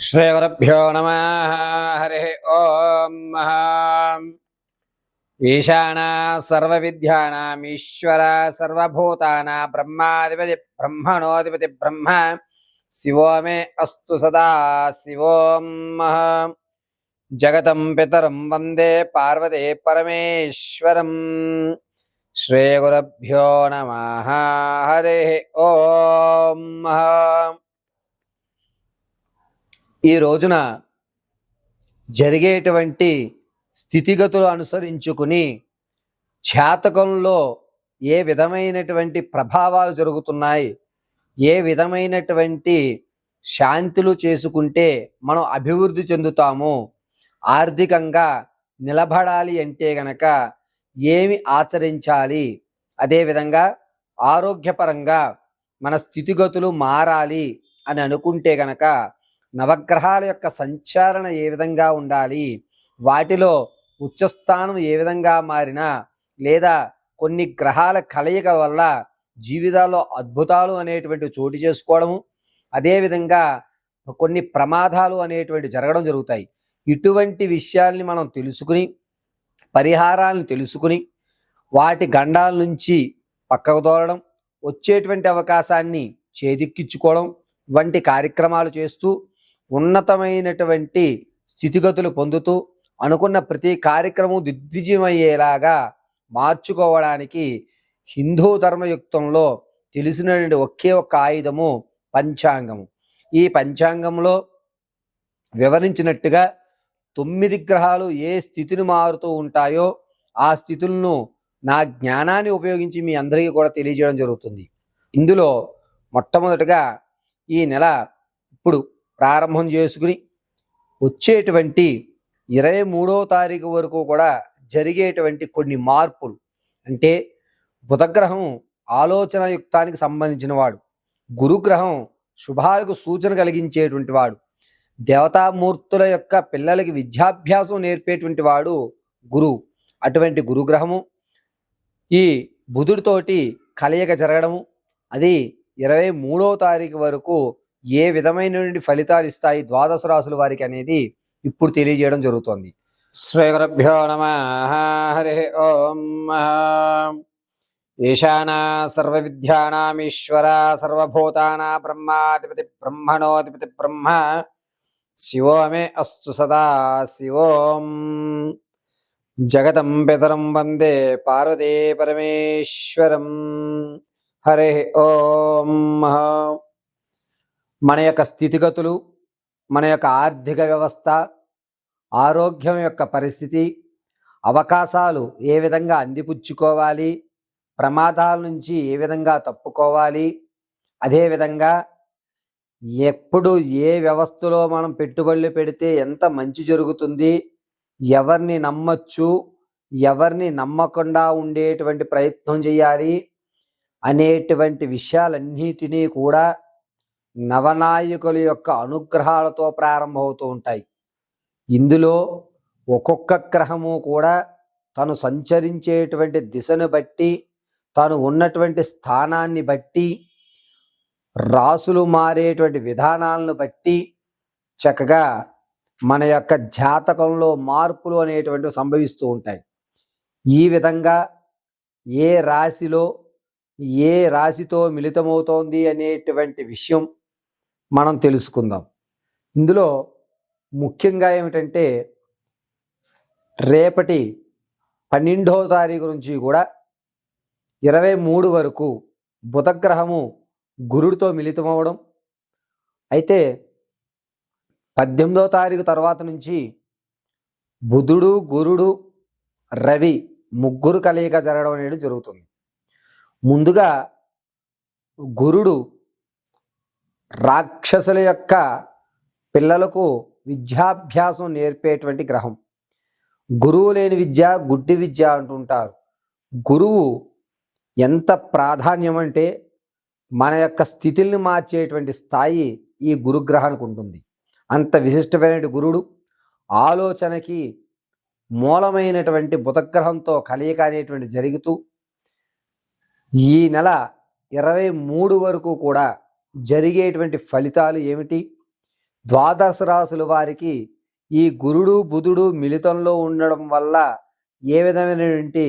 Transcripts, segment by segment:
శ్రీగురుభ్యో నమ హరి ఓం ఈశానా ఈశ్వర సర్వభూతానా బ్రహ్మాధిపతి బ్రహ్మణోధిపతి బ్రహ్మ శివో మే అస్తు సదా శివోం జగతం పితరం వందే పార్వతే పరమేశ్వరం శ్రీగురుభ్యో నమ హరి ఓం ఈ రోజున జరిగేటువంటి స్థితిగతులు అనుసరించుకుని చేతకంలో ఏ విధమైనటువంటి ప్రభావాలు జరుగుతున్నాయి ఏ విధమైనటువంటి శాంతులు చేసుకుంటే మనం అభివృద్ధి చెందుతాము ఆర్థికంగా నిలబడాలి అంటే గనక ఏమి ఆచరించాలి అదేవిధంగా ఆరోగ్యపరంగా మన స్థితిగతులు మారాలి అని అనుకుంటే గనక నవగ్రహాల యొక్క సంచారణ ఏ విధంగా ఉండాలి? వాటిలో ఉచ్చస్థానం ఏ విధంగా మారినా లేదా కొన్ని గ్రహాల కలయిక వల్ల జీవితాల్లో అద్భుతాలు అనేటువంటి చోటు చేసుకోవడము అదేవిధంగా కొన్ని ప్రమాదాలు అనేటువంటి జరగడం జరుగుతాయి. ఇటువంటి విషయాల్ని మనం తెలుసుకుని పరిహారాలను తెలుసుకుని వాటి గండాల నుంచి పక్కకు తోలడం వచ్చేటువంటి అవకాశాన్ని చేదిక్కించుకోవడం వంటి కార్యక్రమాలు చేస్తూ ఉన్నతమైనటువంటి స్థితిగతులు పొందుతూ అనుకున్న ప్రతి కార్యక్రమం దిగ్విజయమయ్యేలాగా మార్చుకోవడానికి హిందూ ధర్మయుక్తంలో తెలిసినటువంటి ఒకే ఒక్క ఆయుధము పంచాంగము. ఈ పంచాంగంలో వివరించినట్టుగా తొమ్మిది గ్రహాలు ఏ స్థితిని మారుతూ ఉంటాయో ఆ స్థితులను నా జ్ఞానాన్ని ఉపయోగించి మీ అందరికీ కూడా తెలియజేయడం జరుగుతుంది. ఇందులో మొట్టమొదటిగా ఈ నెల ఇప్పుడు ప్రారంభం చేసుకుని వచ్చేటువంటి ఇరవై మూడో తారీఖు వరకు కూడా జరిగేటువంటి కొన్ని మార్పులు. అంటే బుధగ్రహం ఆలోచన యుక్తానికి సంబంధించిన వాడు. గురుగ్రహం శుభాలకు సూచన కలిగించేటువంటి వాడు. దేవతామూర్తుల యొక్క పిల్లలకి విద్యాభ్యాసం నేర్పేటువంటి వాడు గురువు. అటువంటి గురుగ్రహము ఈ బుధుడితోటి కలయిక జరగడము. అది ఇరవై మూడో తారీఖు వరకు ఏ విధమైనటువంటి ఫలితాలు ఇస్తాయి ద్వాదశ రాసుల వారికి అనేది ఇప్పుడు తెలియజేయడం జరుగుతోంది. శ్రీగురుభ్యో నమ. హరి ఓం. ఈశానా సర్వ విద్యానామీశ్వర సర్వభూతానా బ్రహ్మాధిపతి బ్రహ్మణోధిపతి బ్రహ్మ. శివో మే అస్తు సదా. శివోం. జగతం పితరం వందే పార్వతీ పరమేశ్వరం. హరి ఓం. మన యొక్క స్థితిగతులు మన యొక్క ఆర్థిక వ్యవస్థ ఆరోగ్యం యొక్క పరిస్థితి అవకాశాలు ఏ విధంగా అందిపుచ్చుకోవాలి ప్రమాదాల నుంచి ఏ విధంగా తప్పుకోవాలి అదేవిధంగా ఎప్పుడు ఏ వ్యవస్థలో మనం పెట్టుబడులు పెడితే ఎంత మంచి జరుగుతుంది ఎవరిని నమ్మచ్చు ఎవరిని నమ్మకుండా ఉండేటువంటి ప్రయత్నం చేయాలి అనేటువంటి విషయాలన్నిటినీ కూడా నవనాయకుల యొక్క అనుగ్రహాలతో ప్రారంభమవుతూ ఉంటాయి. ఇందులో ఒక్కొక్క గ్రహము కూడా తను సంచరించేటువంటి దిశను బట్టి తను ఉన్నటువంటి స్థానాన్ని బట్టి రాసులు మారేటువంటి విధానాలను బట్టి చక్కగా మన యొక్క జాతకంలో మార్పులు అనేటువంటివి సంభవిస్తూ ఉంటాయి. ఈ విధంగా ఏ రాశిలో ఏ రాశితో మిళితమవుతోంది అనేటువంటి విషయం మనం తెలుసుకుందాం. ఇందులో ముఖ్యంగా ఏమిటంటే రేపటి పన్నెండవ తారీఖు నుంచి కూడా ఇరవై మూడు వరకు బుధగ్రహము గురుడితో మిళితమవడం అయితే పద్దెనిమిదవ తారీఖు తర్వాత నుంచి బుధుడు గురుడు రవి ముగ్గురు కలయిక జరగడం అనేది జరుగుతుంది. ముందుగా గురుడు రాక్షసుల యొక్క పిల్లలకు విద్యాభ్యాసం నేర్పేటువంటి గ్రహం. గురువు లేని విద్య గుడ్డి విద్య అంటుంటారు. గురువు ఎంత ప్రాధాన్యం అంటే మన యొక్క స్థితిని మార్చేటువంటి స్థాయి ఈ గురుగ్రహానికి ఉంటుంది. అంత విశిష్టమైన గురుడు ఆలోచనకి మూలమైనటువంటి బుధగ్రహంతో కలయిక అనేటువంటి జరుగుతూ ఈ నెల ఇరవై మూడు వరకు కూడా జరిగేటువంటి ఫలితాలు ఏమిటి? ద్వాదశ రాసుల వారికి ఈ గురుడు బుధుడు మిళితంలో ఉండడం వల్ల ఏ విధమైనటువంటి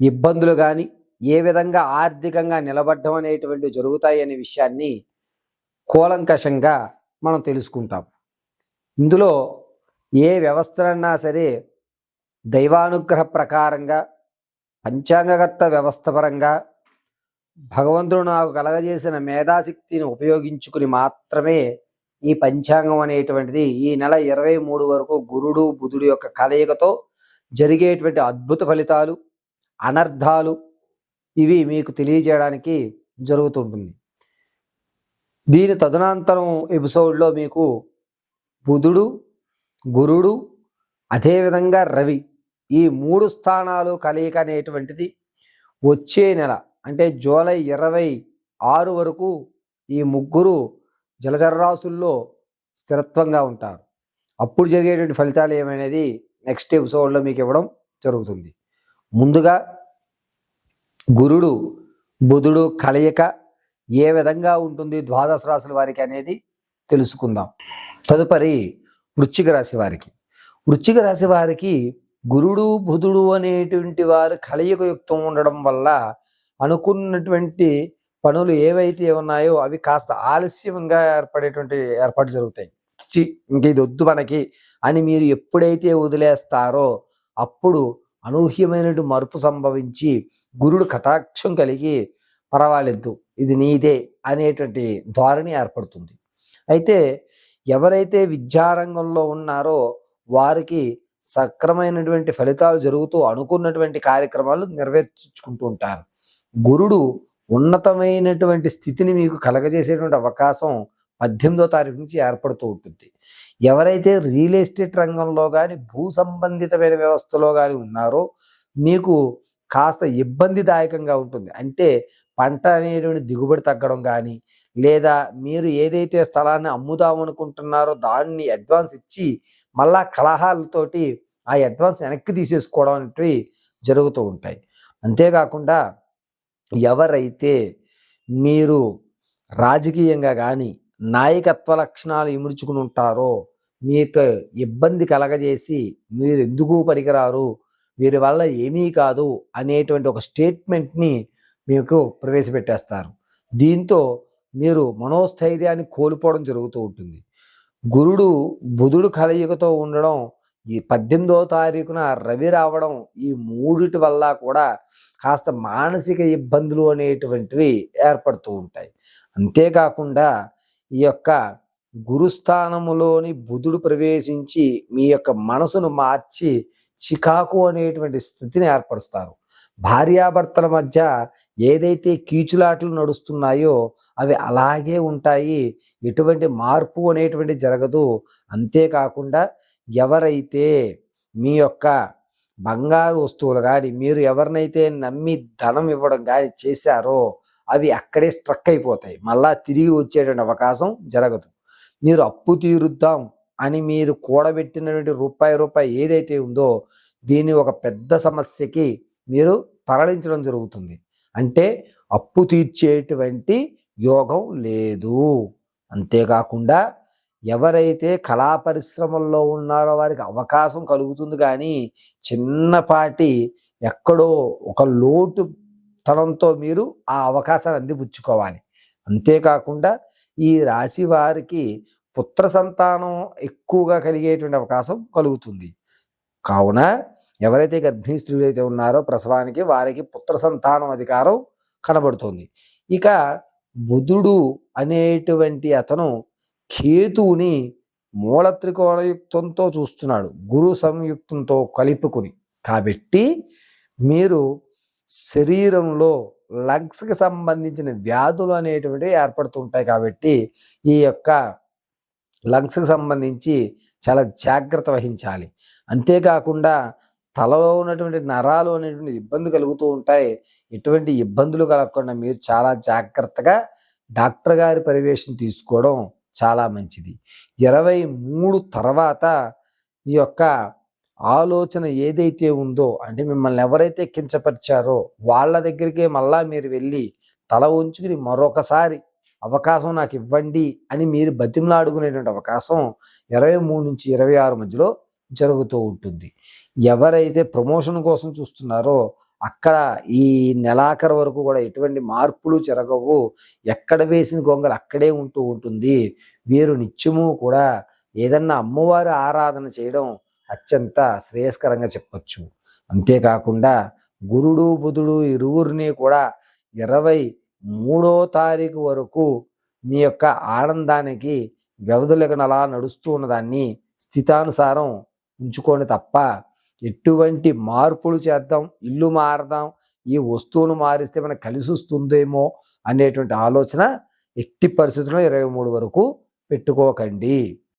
ఇబ్బందులు కానీ ఏ విధంగా ఆర్థికంగా నిలబడడం అనేటువంటి జరుగుతాయి అనే విషయాన్ని కూలంకషంగా మనం తెలుసుకుంటాం. ఇందులో ఏ వ్యవస్థలన్నా సరే దైవానుగ్రహ ప్రకారంగా పంచాంగకర్త వ్యవస్థ పరంగా భగవంతుడు నాకు కలగజేసిన మేధాశక్తిని ఉపయోగించుకుని మాత్రమే ఈ పంచాంగం అనేటువంటిది ఈ నెల ఇరవై మూడు వరకు గురుడు బుధుడు యొక్క కలయికతో జరిగేటువంటి అద్భుత ఫలితాలు అనర్థాలు ఇవి మీకు తెలియజేయడానికి జరుగుతుంటుంది దీని తదనంతరం ఎపిసోడ్లో మీకు బుధుడు గురుడు అదేవిధంగా రవి ఈ మూడు స్థానాలు కలయిక అనేటువంటిది వచ్చే నెల అంటే జూలై ఇరవై ఆరు వరకు ఈ ముగ్గురు జలచరరాశుల్లో స్థిరత్వంగా ఉంటారు. అప్పుడు జరిగేటువంటి ఫలితాలు ఏమనేది నెక్స్ట్ ఎపిసోడ్లో మీకు ఇవ్వడం జరుగుతుంది. ముందుగా గురుడు బుధుడు కలయిక ఏ విధంగా ఉంటుంది ద్వాదశ రాశుల వారికి అనేది తెలుసుకుందాం. తదుపరి వృశ్చిక రాశి వారికి. వృశ్చిక రాశి వారికి గురుడు బుధుడు అనేటువంటి వారు కలయిక యుక్తం ఉండడం వల్ల అనుకున్నటువంటి పనులు ఏవైతే ఉన్నాయో అవి కాస్త ఆలస్యంగా ఏర్పడేటువంటి ఏర్పాటు జరుగుతాయి. చి ఇంక ఇది వద్దు మనకి అని మీరు ఎప్పుడైతే వదిలేస్తారో అప్పుడు అనూహ్యమైనటువంటి మార్పు సంభవించి గురుడు కటాక్షం కలిగి పర్వాలేదు ఇది నీదే అనేటువంటి ధోరణి ఏర్పడుతుంది. అయితే ఎవరైతే విద్యారంగంలో ఉన్నారో వారికి సక్రమైనటువంటి ఫలితాలు జరుగుతూ అనుకున్నటువంటి కార్యక్రమాలు నెరవేర్చుకుంటూ ఉంటారు. గురుడు ఉన్నతమైనటువంటి స్థితిని మీకు కలగజేసేటువంటి అవకాశం పద్దెనిమిదో తారీఖు నుంచి ఏర్పడుతూ ఉంటుంది. ఎవరైతే రియల్ ఎస్టేట్ రంగంలో కానీ భూ సంబంధితమైన వ్యవస్థలో కానీ ఉన్నారో మీకు కాస్త ఇబ్బందిదాయకంగా ఉంటుంది. అంటే పంట అనేటువంటి దిగుబడి తగ్గడం కానీ లేదా మీరు ఏదైతే స్థలాన్ని అమ్ముదాం అనుకుంటున్నారో దాన్ని అడ్వాన్స్ ఇచ్చి మళ్ళా కలహాలతోటి ఆ అడ్వాన్స్ వెనక్కి తీసేసుకోవడం అనేటివి జరుగుతూ ఉంటాయి. అంతేకాకుండా ఎవరైతే మీరు రాజకీయంగా కానీ నాయకత్వ లక్షణాలు ఇముడుచుకుని ఉంటారో మీకు ఇబ్బంది కలగజేసి మీరు ఎందుకు పనికిరారు వీరి వల్ల ఏమీ కాదు అనేటువంటి ఒక స్టేట్మెంట్ని మీకు ప్రవేశపెట్టేస్తారు. దీంతో మీరు మనోస్థైర్యాన్ని కోల్పోవడం జరుగుతూ ఉంటుంది. గురుడు బుధుడు కలయికతో ఉండడం ఈ పద్దెనిమిదవ తారీఖున రవి రావడం ఈ మూడిటి వల్ల కూడా కాస్త మానసిక ఇబ్బందులు అనేటువంటివి ఏర్పడుతూ ఉంటాయి. అంతేకాకుండా ఈ యొక్క గురుస్థానములోని బుధుడు ప్రవేశించి మీ యొక్క మనసును మార్చి చికాకు అనేటువంటి స్థితిని ఏర్పరుస్తారు. భార్యాభర్తల మధ్య ఏదైతే కీచులాటలు నడుస్తున్నాయో అవి అలాగే ఉంటాయి. ఎటువంటి మార్పు అనేటువంటి జరగదు. అంతేకాకుండా ఎవరైతే మీ యొక్క బంగారు వస్తువులు కానీ మీరు ఎవరినైతే నమ్మి ధనం ఇవ్వడం కానీ చేశారో అవి అక్కడే స్ట్రక్ అయిపోతాయి. మళ్ళా తిరిగి వచ్చేటువంటి అవకాశం జరగదు. మీరు అప్పు తీరుద్దాం అని మీరు కూడబెట్టినటువంటి రూపాయి రూపాయి ఏదైతే ఉందో దీన్ని ఒక పెద్ద సమస్యకి మీరు తరలించడం జరుగుతుంది. అంటే అప్పు తీర్చేటువంటి యోగం లేదు. అంతేకాకుండా ఎవరైతే కళా పరిశ్రమల్లో ఉన్నారో వారికి అవకాశం కలుగుతుంది కానీ చిన్నపాటి ఎక్కడో ఒక లోటు తనంతో మీరు ఆ అవకాశాన్ని అందిపుచ్చుకోవాలి. అంతేకాకుండా ఈ రాశి వారికి పుత్ర సంతానం ఎక్కువగా కలిగేటువంటి అవకాశం కలుగుతుంది. కావున ఎవరైతే గర్భిణీ స్త్రీలు అయితే ఉన్నారో ప్రసవానికి వారికి పుత్ర సంతానం అధికారం కనబడుతుంది. ఇక బుధుడు అనేటువంటి అతను కేతువుని మూల త్రికోణయుక్తంతో చూస్తున్నాడు గురు సంయుక్తంతో కలుపుకుని. కాబట్టి మీరు శరీరంలో లంగ్స్కి సంబంధించిన వ్యాధులు అనేటువంటివి ఏర్పడుతుంటాయి కాబట్టి ఈ యొక్క లంగ్స్కి సంబంధించి చాలా జాగ్రత్త వహించాలి. అంతేకాకుండా తలలో ఉన్నటువంటి నరాలు అనేటువంటి ఇబ్బంది కలుగుతూ ఉంటాయి. ఎటువంటి ఇబ్బందులు కలగకుండా మీరు చాలా జాగ్రత్తగా డాక్టర్ గారి పర్యవేక్షణ తీసుకోవడం చాలా మంచిది. ఇరవై మూడు తర్వాత ఈ యొక్క ఆలోచన ఏదైతే ఉందో అంటే మిమ్మల్ని ఎవరైతే కించపరిచారో వాళ్ళ దగ్గరికే మళ్ళా మీరు వెళ్ళి తల ఉంచుకుని మరొకసారి అవకాశం నాకు ఇవ్వండి అని మీరు బతిమలాడుకునేటువంటి అవకాశం ఇరవై మూడు నుంచి ఇరవై ఆరు మధ్యలో జరుగుతూ ఉంటుంది. ఎవరైతే ప్రమోషన్ కోసం చూస్తున్నారో అక్కడ ఈ నెలాఖరు వరకు కూడా ఎటువంటి మార్పులు జరగవు. ఎక్కడ వేసిన గొంగలు అక్కడే ఉంటూ ఉంటుంది. వీరు నిత్యము కూడా ఏదన్నా అమ్మవారి ఆరాధన చేయడం అత్యంత శ్రేయస్కరంగా చెప్పచ్చు. అంతేకాకుండా గురుడు బుధుడు ఇరువురిని కూడా ఇరవై మూడో తారీఖు వరకు మీ యొక్క ఆనందానికి వ్యవధులగనలా నడుస్తూ ఉన్నదాన్ని స్థితానుసారం ఉంచుకోండి తప్ప ఎటువంటి మార్పులు చేద్దాం ఇల్లు మారదాం ఈ వస్తువును మారిస్తే మనకు కలిసి వస్తుందేమో అనేటువంటి ఆలోచన ఎట్టి పరిస్థితుల్లో ఇరవై మూడు వరకు పెట్టుకోకండి.